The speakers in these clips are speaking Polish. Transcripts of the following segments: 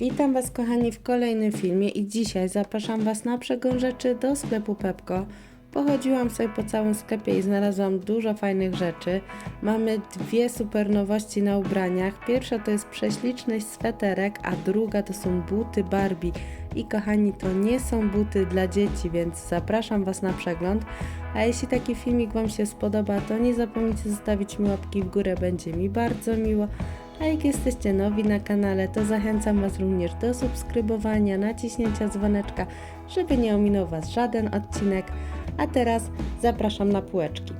Witam Was kochani w kolejnym filmie i dzisiaj zapraszam Was na przegląd rzeczy do sklepu Pepko. Pochodziłam sobie po całym sklepie i znalazłam dużo fajnych rzeczy. Mamy dwie super nowości na ubraniach. Pierwsza to jest prześliczny sweterek, a druga to są buty Barbie. I kochani, to nie są buty dla dzieci, więc zapraszam Was na przegląd. A jeśli taki filmik Wam się spodoba, to nie zapomnijcie zostawić mi łapki w górę, będzie mi bardzo miło. A jak jesteście nowi na kanale, to zachęcam Was również do subskrybowania, naciśnięcia dzwoneczka, żeby nie ominął Was żaden odcinek. A teraz zapraszam na półeczki.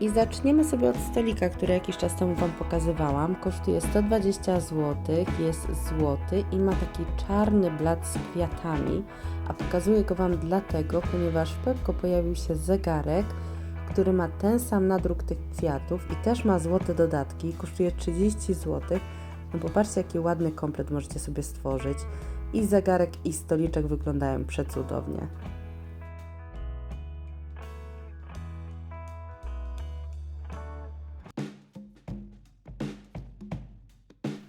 I zaczniemy sobie od stolika, który jakiś czas temu Wam pokazywałam. Kosztuje 120 zł, jest złoty i ma taki czarny blat z kwiatami. A pokazuję go Wam dlatego, ponieważ w Pepko pojawił się zegarek, który ma ten sam nadruk tych kwiatów i też ma złote dodatki, kosztuje 30 zł. No popatrzcie, jaki ładny komplet możecie sobie stworzyć. I zegarek, i stoliczek wyglądają przecudownie.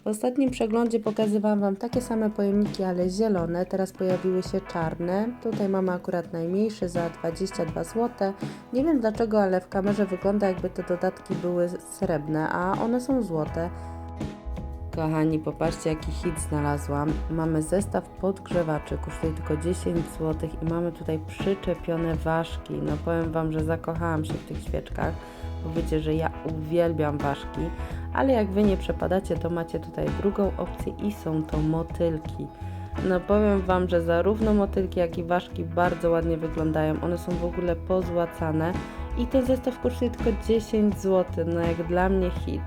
W ostatnim przeglądzie pokazywałam Wam takie same pojemniki, ale zielone. Teraz pojawiły się czarne. Tutaj mamy akurat najmniejszy za 22 zł. Nie wiem dlaczego, ale w kamerze wygląda jakby te dodatki były srebrne, a one są złote. Kochani, popatrzcie jaki hit znalazłam. Mamy zestaw podgrzewaczy, kosztuje tylko 10 zł i mamy tutaj przyczepione ważki. No powiem Wam, że zakochałam się w tych świeczkach, bo wiecie, że ja uwielbiam ważki, ale jak Wy nie przepadacie, to macie tutaj drugą opcję i są to motylki. No powiem Wam, że zarówno motylki, jak i ważki bardzo ładnie wyglądają. One są w ogóle pozłacane i ten zestaw kosztuje tylko 10 zł. No jak dla mnie hit.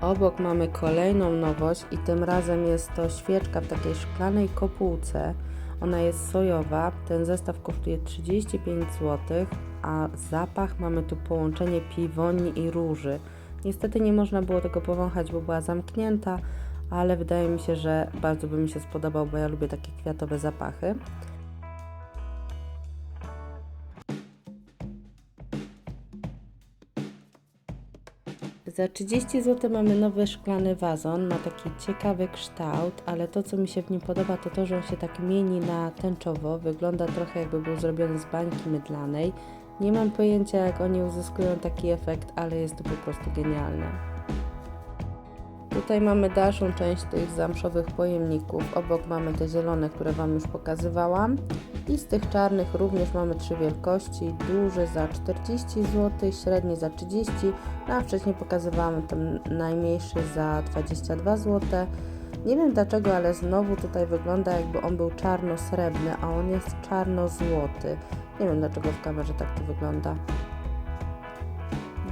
Obok mamy kolejną nowość i tym razem jest to świeczka w takiej szklanej kopułce. Ona jest sojowa. Ten zestaw kosztuje 35 zł, a zapach mamy tu połączenie piwoni i róży. Niestety nie można było tego powąchać, bo była zamknięta, ale wydaje mi się, że bardzo by mi się spodobał, bo ja lubię takie kwiatowe zapachy. Za 30 zł mamy nowy szklany wazon, ma taki ciekawy kształt, ale to co mi się w nim podoba to to, że on się tak mieni na tęczowo, wygląda trochę jakby był zrobiony z bańki mydlanej. Nie mam pojęcia jak oni uzyskują taki efekt, ale jest to po prostu genialne. Tutaj mamy dalszą część tych zamszowych pojemników. Obok mamy te zielone, które Wam już pokazywałam. I z tych czarnych również mamy trzy wielkości. Duży za 40 zł, średni za 30 no a wcześniej pokazywałam ten najmniejszy za 22 zł. Nie wiem dlaczego, ale znowu tutaj wygląda jakby on był czarno-srebrny, a on jest czarno-złoty. Nie wiem dlaczego w kamerze tak to wygląda.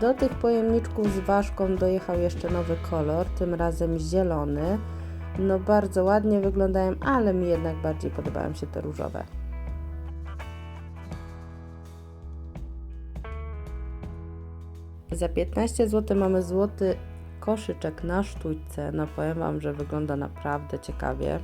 Do tych pojemniczków z ważką dojechał jeszcze nowy kolor, tym razem zielony. No bardzo ładnie wyglądają, ale mi jednak bardziej podobają się te różowe. Za 15 zł mamy złoty koszyczek na sztućce. No powiem Wam, że wygląda naprawdę ciekawie.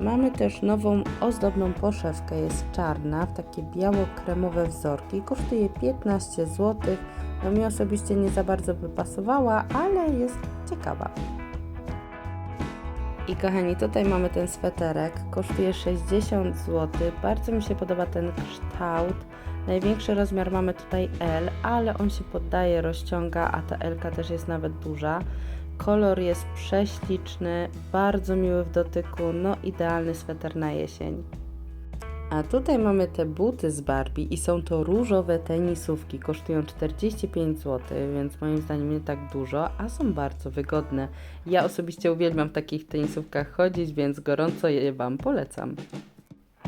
Mamy też nową ozdobną poszewkę, jest czarna, w takie biało-kremowe wzorki, kosztuje 15 zł. No mi osobiście nie za bardzo by pasowała, ale jest ciekawa. I kochani, tutaj mamy ten sweterek, kosztuje 60 zł. Bardzo mi się podoba ten kształt. Największy rozmiar mamy tutaj L, ale on się poddaje, rozciąga, a ta L też jest nawet duża. Kolor jest prześliczny, bardzo miły w dotyku, no idealny sweter na jesień. A tutaj mamy te buty z Barbie i są to różowe tenisówki, kosztują 45 zł, więc moim zdaniem nie tak dużo, a są bardzo wygodne. Ja osobiście uwielbiam w takich tenisówkach chodzić, więc gorąco je Wam polecam.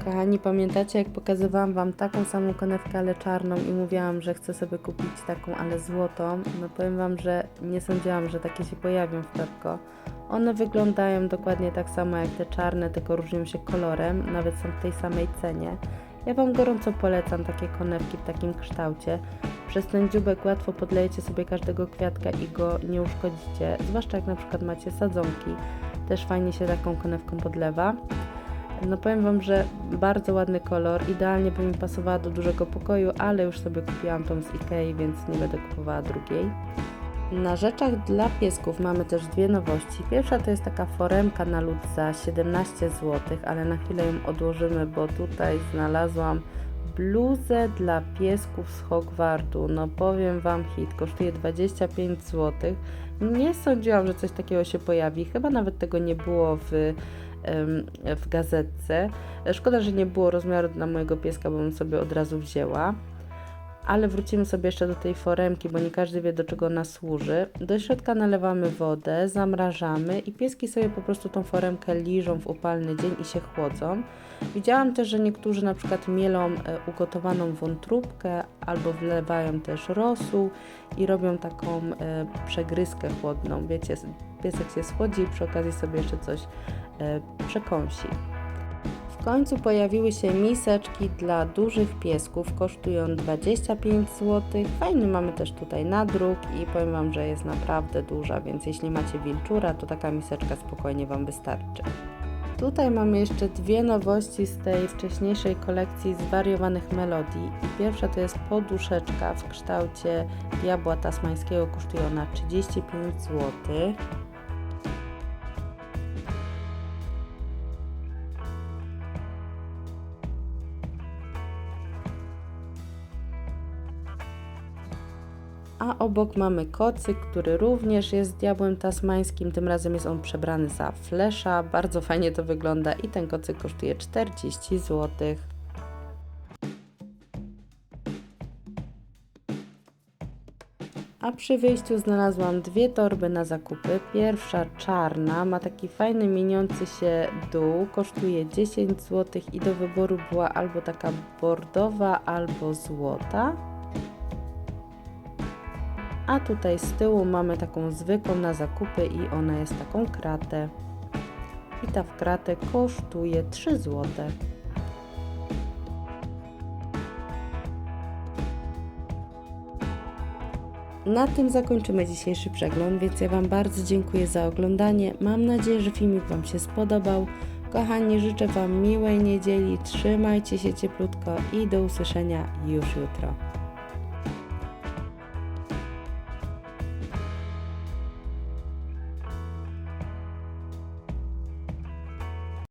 Kochani, pamiętacie jak pokazywałam Wam taką samą konewkę, ale czarną i mówiłam, że chcę sobie kupić taką, ale złotą? No powiem Wam, że nie sądziłam, że takie się pojawią w Pepko. One wyglądają dokładnie tak samo jak te czarne, tylko różnią się kolorem, nawet są w tej samej cenie. Ja Wam gorąco polecam takie konewki w takim kształcie. Przez ten dziubek łatwo podlejecie sobie każdego kwiatka i go nie uszkodzicie, zwłaszcza jak na przykład macie sadzonki. Też fajnie się taką konewką podlewa. No powiem Wam, że bardzo ładny kolor, idealnie by mi pasowała do dużego pokoju, ale już sobie kupiłam tą z Ikei, więc nie będę kupowała drugiej. Na rzeczach dla piesków mamy też dwie nowości. Pierwsza to jest taka foremka na lód za 17 zł, ale na chwilę ją odłożymy, bo tutaj znalazłam bluzę dla piesków z Hogwartu. No powiem Wam hit, kosztuje 25 zł. Nie sądziłam, że coś takiego się pojawi, chyba nawet tego nie było w w gazetce. Szkoda, że nie było rozmiaru dla mojego pieska, bo bym sobie od razu wzięła. Ale wrócimy sobie jeszcze do tej foremki, bo nie każdy wie do czego ona służy. Do środka nalewamy wodę, zamrażamy i pieski sobie po prostu tą foremkę liżą w upalny dzień i się chłodzą. Widziałam też, że niektórzy na przykład mielą e, ugotowaną wątróbkę albo wlewają też rosół i robią taką e, przegryzkę chłodną. Wiecie, piesek się schłodzi i przy okazji sobie jeszcze coś przekąsi. W końcu pojawiły się miseczki dla dużych piesków, kosztują 25 zł. Fajny mamy też tutaj nadruk i powiem Wam, że jest naprawdę duża, więc jeśli macie wilczura, to taka miseczka spokojnie Wam wystarczy. Tutaj mamy jeszcze dwie nowości z tej wcześniejszej kolekcji zwariowanych melodii. Pierwsza to jest poduszeczka w kształcie diabła tasmańskiego, kosztuje ona 35 zł. A obok mamy kocyk, który również jest diabłem tasmańskim. Tym razem jest on przebrany za flesza. Bardzo fajnie to wygląda i ten kocyk kosztuje 40 zł. A przy wyjściu znalazłam dwie torby na zakupy. Pierwsza czarna, ma taki fajny mieniący się dół, kosztuje 10 zł i do wyboru była albo taka bordowa, albo złota. A tutaj z tyłu mamy taką zwykłą na zakupy i ona jest taką kratę. I ta w kratę kosztuje 3 zł. Na tym zakończymy dzisiejszy przegląd, więc ja Wam bardzo dziękuję za oglądanie. Mam nadzieję, że filmik Wam się spodobał. Kochani, życzę Wam miłej niedzieli, trzymajcie się cieplutko i do usłyszenia już jutro.